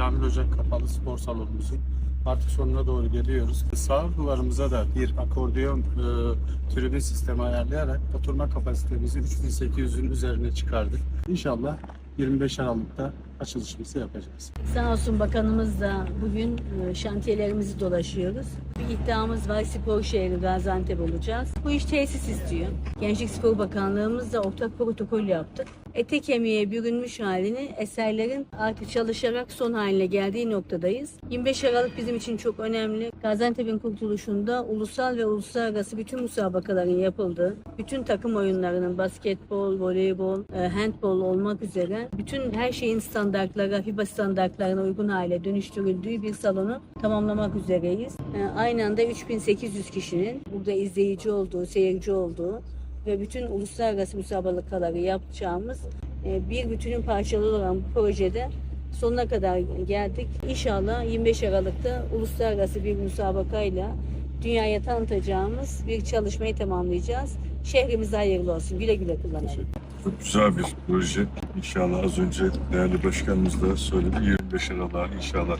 Kamil Ocak Kapalı Spor Salonumuzun artık sonuna doğru geliyoruz. Sağ duvarımıza da bir akordeon e, tribün sistemi ayarlayarak oturma kapasitemizi 3800'ün üzerine çıkardık. İnşallah 25 Aralık'ta açılışımızı yapacağız. Sağ olsun bakanımız da bugün e, şantiyelerimizi dolaşıyoruz. Bir iddiamız var spor şehri Gaziantep olacağız. Bu iş tesis istiyor. Gençlik Spor Bakanlığımızla ortak protokol yaptık. Ete kemiğe bürünmüş halini eserlerin artık çalışarak son haline geldiği noktadayız. 25 Aralık bizim için çok önemli. Gaziantep'in kurtuluşunda ulusal ve uluslararası bütün müsabakaların yapıldığı, bütün takım oyunlarının basketbol, voleybol, e, handbol olmak üzere bütün her şeyin standartlara, FIBA standartlarına uygun hale dönüştürüldüğü bir salonu tamamlamak üzereyiz. E, Aynı anda 3800 kişinin burada izleyici olduğu, seyirci olduğu ve bütün uluslararası müsabakaları yapacağımız e, bir bütünün parçaları olan bu projede sonuna kadar geldik. İnşallah 25 Aralık'ta uluslararası bir müsabakayla dünyaya tanıtacağımız bir çalışmayı tamamlayacağız. Şehrimize hayırlı olsun. Güle güle kullanalım. Çok güzel bir proje. İnşallah az önce değerli başkanımız da söyledi. 25 Aralık'a inşallah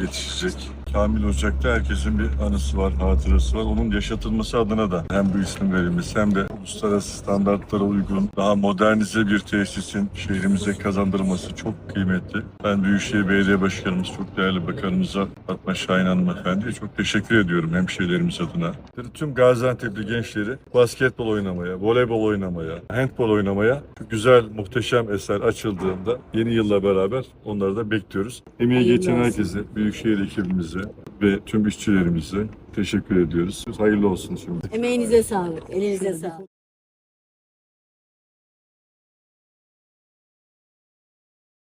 yetişecek. Kamil Ocak'ta herkesin bir anısı var, hatırası var. Onun yaşatılması adına da hem bu isim verilmesi hem de uluslararası standartlara uygun, daha modernize bir tesisin şehrimize kazandırılması çok kıymetli. Ben Büyükşehir Belediye Başkanımız, çok değerli bakanımıza Fatma Şahin Hanımefendi'ye çok teşekkür ediyorum hemşehrilerimiz adına. Tüm Gaziantep'li gençleri basketbol oynamaya, voleybol oynamaya, handbol oynamaya şu güzel, muhteşem eser açıldığında yeni yılla beraber onları da bekliyoruz. Emeği geçen herkese, Büyükşehir ekibimize ve tüm işçilerimize teşekkür ediyoruz. Hayırlı olsun şimdi. Emeğinize sağlık. Elinize sağlık.